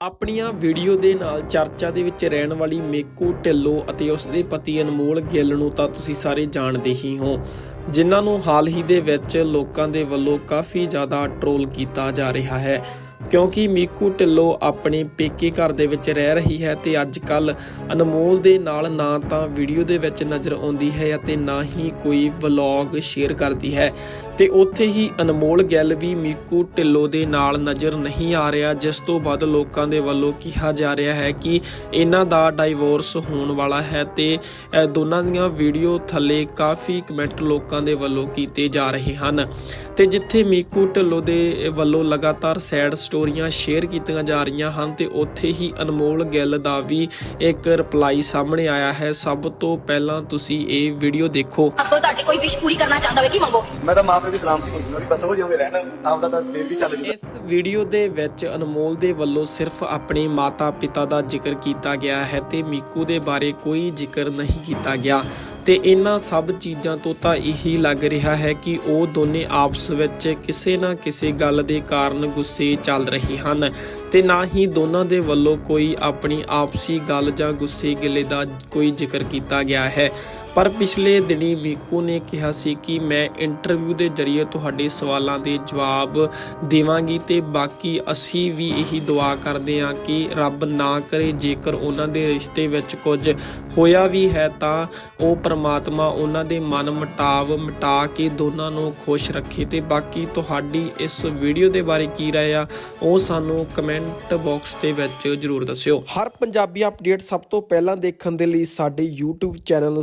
ਆਪਣੀਆਂ ਵੀਡੀਓ ਦੇ ਨਾਲ ਚਰਚਾ ਦੇ ਵਿੱਚ ਰਹਿਣ ਵਾਲੀ ਮੇਕੂ ਢਿੱਲੋਂ ਅਤੇ ਉਸ ਦੇ ਪਤੀ ਅਨਮੋਲ ਗਿੱਲ ਨੂੰ ਤਾਂ ਤੁਸੀਂ ਸਾਰੇ ਜਾਣਦੇ ਹੀ ਹੋ, ਜਿਨ੍ਹਾਂ ਨੂੰ ਹਾਲ ਹੀ ਦੇ ਵਿੱਚ ਲੋਕਾਂ ਦੇ ਵੱਲੋਂ ਕਾਫੀ ਜ਼ਿਆਦਾ ਟਰੋਲ ਕੀਤਾ ਜਾ ਰਿਹਾ ਹੈ। ਕਿਉਂਕਿ ਮੀਕੂ ਢਿੱਲੋਂ ਆਪਣੇ ਪੇਕੇ ਘਰ ਦੇ ਵਿੱਚ ਰਹਿ ਰਹੀ ਹੈ ਤੇ ਅੱਜ ਕੱਲ ਅਨਮੋਲ ਦੇ ਨਾਲ ਨਾ ਤਾਂ ਵੀਡੀਓ ਦੇ ਵਿੱਚ ਨਜ਼ਰ ਆਉਂਦੀ ਹੈ ਅਤੇ ਨਾ ਹੀ ਕੋਈ ਵਲੌਗ ਸ਼ੇਅਰ ਕਰਦੀ ਹੈ। ਤੇ ਉੱਥੇ ਹੀ ਅਨਮੋਲ ਗਿੱਲ ਵੀ ਮੀਕੂ ਢਿੱਲੋਂ ਦੇ ਨਾਲ ਨਜ਼ਰ ਨਹੀਂ ਆ ਰਿਹਾ, ਜਿਸ ਤੋਂ ਬਾਅਦ ਲੋਕਾਂ ਦੇ ਵੱਲੋਂ ਕਿਹਾ ਜਾ ਰਿਹਾ ਹੈ ਕਿ ਇਹਨਾਂ ਦਾ ਡਾਈਵੋਰਸ ਹੋਣ ਵਾਲਾ ਹੈ ਤੇ ਦੋਨਾਂ ਦੀਆਂ ਵੀਡੀਓ ਥੱਲੇ ਕਾਫੀ ਕਮੈਂਟ ਲੋਕਾਂ ਦੇ ਵੱਲੋਂ ਕੀਤੇ ਜਾ ਰਹੇ ਹਨ। ਤੇ ਜਿੱਥੇ ਮੀਕੂ ਢਿੱਲੋਂ ਦੇ ਵੱਲੋਂ ਲਗਾਤਾਰ ਸੈਡ ਸਟੋਰੀਆਂ ਸ਼ੇਅਰ ਕੀਤੀਆਂ ਜਾ ਰਹੀਆਂ ਹਨ ਤੇ ਉੱਥੇ ਹੀ ਅਨਮੋਲ ਗਿੱਲ ਦਾ ਵੀ ਇੱਕ ਰਿਪਲਾਈ ਸਾਹਮਣੇ ਆਇਆ ਹੈ। ਸਭ ਤੋਂ ਪਹਿਲਾਂ ਤੁਸੀਂ ਇਹ ਵੀਡੀਓ ਦੇਖੋ। ਆਪੋ ਤੁਹਾਡੀ ਕੋਈ ਵਿਸ਼ ਪੂਰੀ ਕਰਨਾ ਚਾਹੁੰਦਾ ਹੋਵੇ ਕੀ ਮੰਗੋ? ਮੈਂ ਤਾਂ ਮਾਂ ਪਿਓ ਦੀ ਸਲਾਮਤੀ ਮੰਗੂਗਾ ਵੀ ਬਸ ਉਹ ਜਿਵੇਂ ਰਹਿਣ ਆਪਦਾ ਤਾਂ ਦਿਲ ਵੀ ਚੱਲ ਜੂਗਾ ਇਸ ਵੀਡੀਓ ਦੇ ਵਿੱਚ ਅਨਮੋਲ ਦੇ ਵੱਲੋਂ ਸਿਰਫ ਆਪਣੇ ਮਾਤਾ-ਪਿਤਾ ਦਾ ਜ਼ਿਕਰ ਕੀਤਾ ਗਿਆ ਹੈ ਤੇ ਮੀਕੂ ਦੇ ਬਾਰੇ ਕੋਈ ਜ਼ਿਕਰ ਨਹੀਂ ਕੀਤਾ ਗਿਆ। ਤੇ ਇਹਨਾਂ ਸਭ ਚੀਜ਼ਾਂ ਤੋਂ ਤਾਂ ਇਹੀ ਲੱਗ ਰਿਹਾ ਹੈ ਕਿ ਉਹ ਦੋਨੇ ਆਪਸ ਵਿੱਚ ਕਿਸੇ ਨਾ ਕਿਸੇ ਗੱਲ ਦੇ ਕਾਰਨ ਗੁੱਸੇ ਚੱਲ ਰਹੇ ਹਨ ਤੇ ਨਾ ਹੀ ਦੋਨਾਂ ਦੇ ਵੱਲੋਂ ਕੋਈ ਆਪਣੀ ਆਪਸੀ ਗੱਲ ਜਾਂ ਗੁੱਸੇ ਗਿਲੇ ਦਾ ਕੋਈ ਜ਼ਿਕਰ ਕੀਤਾ ਗਿਆ ਹੈ। ਪਰ ਪਿਛਲੇ ਦਿਨੀ ਵੀਕੂ ਨੇ ਕਿਹਾ ਸੀ ਕਿ ਮੈਂ ਇੰਟਰਵਿਊ ਦੇ ਜ਼ਰੀਏ ਤੁਹਾਡੇ ਸਵਾਲਾਂ ਦੇ ਜਵਾਬ ਦੇਵਾਂਗੀ ਤੇ ਬਾਕੀ ਅਸੀਂ ਵੀ ਇਹੀ ਦੁਆ ਕਰਦੇ ਹਾਂ ਕਿ ਰੱਬ ਨਾ ਕਰੇ, ਜੇਕਰ ਉਹਨਾਂ ਦੇ ਰਿਸ਼ਤੇ ਵਿੱਚ ਕੁਝ ਹੋਇਆ ਵੀ ਹੈ ਤਾਂ ਉਹ ਪ੍ਰਮਾਤਮਾ ਉਹਨਾਂ ਦੇ ਮਨ ਮਟਾਵ ਮਿਟਾ ਕੇ ਦੋਨਾਂ ਨੂੰ ਖੁਸ਼ ਰੱਖੇ। ਤੇ ਬਾਕੀ ਤੁਹਾਡੀ ਇਸ ਵੀਡੀਓ ਦੇ ਬਾਰੇ ਕੀ ਰਾਏ ਆ, ਉਹ ਸਾਨੂੰ ਕਮੈਂਟ ਬਾਕਸ ਦੇ ਵਿੱਚ ਜਰੂਰ ਦੱਸਿਓ। ਹਰ ਪੰਜਾਬੀ ਅਪਡੇਟ ਸਭ ਤੋਂ ਪਹਿਲਾਂ ਦੇਖਣ ਦੇ ਲਈ ਸਾਡੇ YouTube ਚੈਨਲ ਨੂੰ